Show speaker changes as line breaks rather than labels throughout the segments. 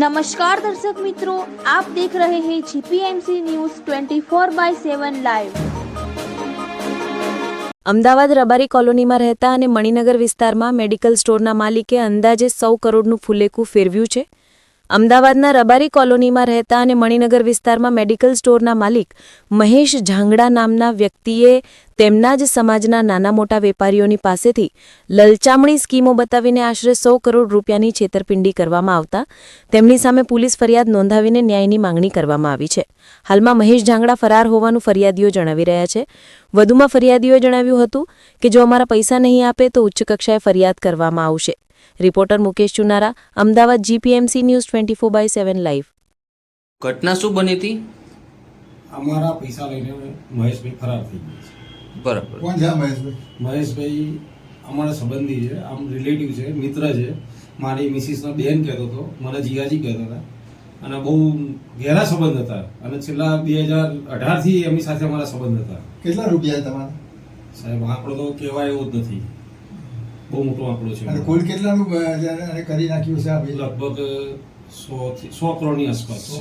નમસ્કાર દર્શક મિત્રો આપ દેખ રહે હૈ GPMC news 24 by 7 live
Ahmedabad Rabari કોલોનીમાં રહેતા અને મણિનગર વિસ્તારમાં મેડિકલ સ્ટોરના માલિકે અંદાજે સૌ કરોડનું ફુલેકું ફેરવ્યું છે. અમદાવાદના રબારી કોલોનીમાં રહેતા અને મણિનગર વિસ્તારમાં મેડિકલ સ્ટોરના માલિક મહેશ ઝાંગડા નામના વ્યક્તિએ તેમના જ સમાજના નાના મોટા વેપારીઓની પાસેથી લલચામણી સ્કીમો બતાવીને આશરે સો કરોડ રૂપિયાની છેતરપિંડી કરવામાં આવતા તેમની સામે પોલીસ ફરિયાદ નોંધાવીને ન્યાયની માંગણી કરવામાં આવી છે. હાલમાં મહેશ ઝાંગડા ફરાર હોવાનું ફરિયાદીઓ જણાવી રહ્યા છે. વધુમાં ફરિયાદીઓએ જણાવ્યું હતું કે જો અમારા પૈસા નહીં આપે તો ઉચ્ચ કક્ષાએ ફરિયાદ કરવામાં આવશે. Reporter Mukesh Chunara Ahmedabad GPMC news twenty four by seven live
ઘટના શું બની હતી?
અમારા પૈસા લઈને મહેશભાઈ ફરાર થઈ ગયા છે.
બરાબર.
કોણ છે મહેશભાઈ?
મહેશભાઈ અમારા સંબંધી છે આમ રિલેટિવ છે મિત્ર છે. મારી મિસિસનો બેન કહેતો હતો મને જીગાજી કહેતા હતા. અને બહુ ઘેરા સંબંધ હતા. અને છેલ્લા બે હજાર અઢારથી એમની સાથે અમારા સંબંધ હતા.
કેટલા રૂપિયા તમારા?
સાહેબ આંકડો તો કહેવાય એવો જ નથી. બહુ મોટો આંકડો છે.
અને કુલ કેટલાનું કરી નાખ્યું છે આ ભાઈ
લગભગ સો થી સો કરોડની આસપાસ છે.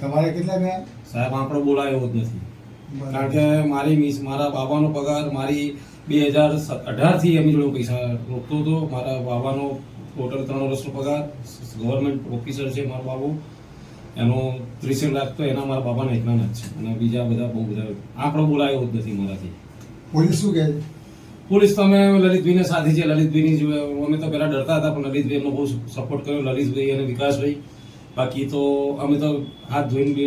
તમારે કેટલા ગયા?
સાહેબ આંકડો બોલાયો જ નથી. કારણ કે મારી મિસ મારા બાબાનો પગાર મારી બે હજાર અઢારથી એમની જોડે પૈસા રોકતો હતો. મારા બાબાનો ટોટલ ત્રણ વર્ષનો પગાર ગવર્મેન્ટ ઓફિસર છે મારો બાબુ. એનો ત્રીસેક લાખ તો એના મારા બાબાના એકના જ છે. અને બીજા બધા બહુ બધા આંકડો બોલાયો જ નથી મારાથી.
પોલીસ શું કહે છે?
પોલીસ તો અમે લલિતભાઈને સાધી છે. લલિતભાઈની અમે તો પહેલાં ડરતા હતા, પણ લલિતભાઈ એમનો બહુ સપોર્ટ કર્યો. લલિતભાઈ અને વિકાસભાઈ. બાકી તો અમે તો હાથ ધોઈને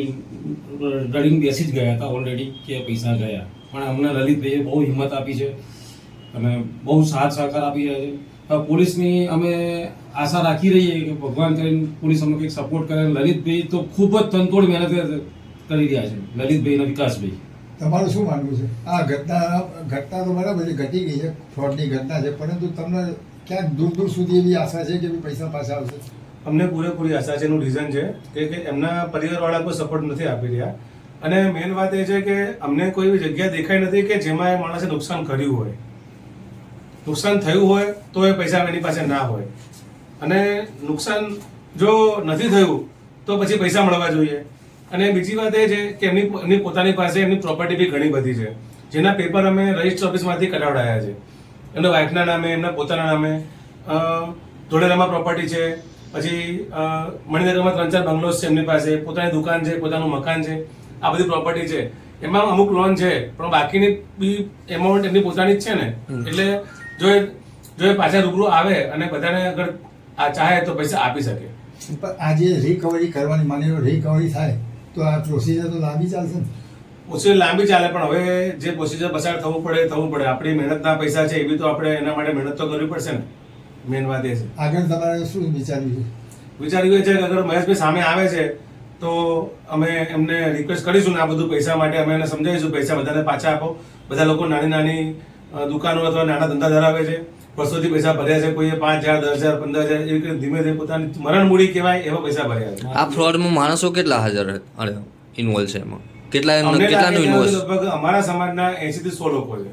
રડીને બેસી જ ગયા હતા ઓલરેડી કે પૈસા ગયા. પણ અમને લલિતભાઈએ બહુ હિંમત આપી છે અને બહુ સાથ સહકાર આપી રહ્યા છે પોલીસની અમે આશા રાખી રહીએ કે ભગવાન કરીને પોલીસ અમને કંઈક સપોર્ટ કરે. લલિતભાઈ તો ખૂબ જ તનતોડ મહેનત કરી રહ્યા છે. લલિતભાઈ અને વિકાસભાઈ.
તમારું શું માનવું છે? આ ઘટના ઘટના તો બરાબર છે, ઘટી ગઈ છે ફ્રોડની ઘટના છે, પરંતુ તમને ક્યાંક દૂર દૂર સુધી એવી આશા છે કે પૈસા પાછા આવશે?
અમને પૂરેપૂરી આશા છે, એનું રીઝન છે કે કે એમના પરિવારવાળા કોઈ સપોર્ટ નથી આપી રહ્યા. અને મેઇન વાત એ છે કે, અમને કોઈ એવી જગ્યા દેખાઈ નથી કે જેમાં એ માણસે નુકસાન કર્યું હોય. નુકસાન થયું હોય તો એ પૈસા એની પાસે ના હોય. અને નુકસાન જો નથી થયું તો પછી પૈસા મળવા જોઈએ. અને બીજી વાત એ છે કે એમની એમની પોતાની પાસે એમની પ્રોપર્ટી બી ઘણી બધી છે. જેના પેપર અમે રજિસ્ટર ઓફિસમાંથી કઢાવડાયા છે. એમના વાઇફના નામે એમના પોતાના નામે અ, ધોળેરામાં પ્રોપર્ટી છે. પછી મણિનગરમાં ત્રણ ચાર બંગલોસ છે એમની પાસે પોતાની દુકાન છે પોતાનું મકાન છે આ બધી પ્રોપર્ટી છે. એમાં અમુક લોન છે પણ બાકીની બી એમાઉન્ટ એમની પોતાની જ છે ને. એટલે જો એ જો એ પાછા રૂબરૂ આવે અને બધાને અગર આ ચાહે તો પૈસા આપી શકે.
પણ આ જે રિકવરી કરવાની માની રિકવરી થાય તો આ પ્રોસિજર તો લાંબી ચાલશે ને?
પ્રોસિજર લાંબી ચાલે પણ હવે જે પ્રોસિજર પસાર થવું પડે થવું પડે. આપણી મહેનતના પૈસા છે એ બી તો આપણે એના માટે મહેનત તો કરવી પડશે ને. મેન વાત એ છે.
આગળ તમારે શું વિચાર્યું છે?
વિચાર્યું એ છે કે અગર મહેશભાઈ સામે આવે છે તો અમે એમને રિક્વેસ્ટ કરીશું ને આ બધું પૈસા માટે. અમે એને સમજાવીશું પૈસા બધાને પાછા આપો. બધા લોકો નાની નાની દુકાનો અથવા નાના ધંધા ધરાવે છે. વર્ષોથી પૈસા ભર્યા છે કોઈએ પાંચ હજાર દસ હજાર પંદર હજાર એવી રીતે ધીમે ધીમે પોતાની મરણ મૂડી કહેવાય એવા પૈસા ભર્યા છે.
આ ફ્રોડમાં માણસો કેટલા હાજર ઇન્વોલ્વ છે એમાં. કેટલા કેટલાનું ઇન્વોલ્વ
લગભગ અમારા સમાજના એસી થી સો લોકો છે.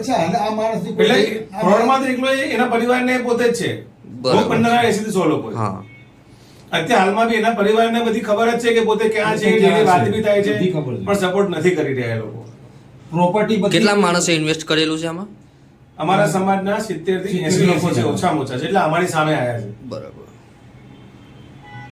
અચ્છા અને આ માણસની
એટલે ફ્રોડમાં તો એકલો એ એના પરિવારને પોતે જ છે.
બરાબર.
ભોગ એસી થી સો લોકો
હા.
અત્યારે હાલમાં બી એના પરિવારને બધી ખબર જ છે કે પોતે ક્યાં છે વાત બી થાય છે. પણ સપોર્ટ નથી કરી રહ્યા એ લોકો.
પ્રોપર્ટી
કેટલા માણસે ઇન્વેસ્ટ કરેલું છે આમાં?
અમારા સમાજના સિત્તેરથી એસી લોકો છે ઓછામાં ઓછા જેટલા અમારી સામે આવ્યા છે.
બરાબર.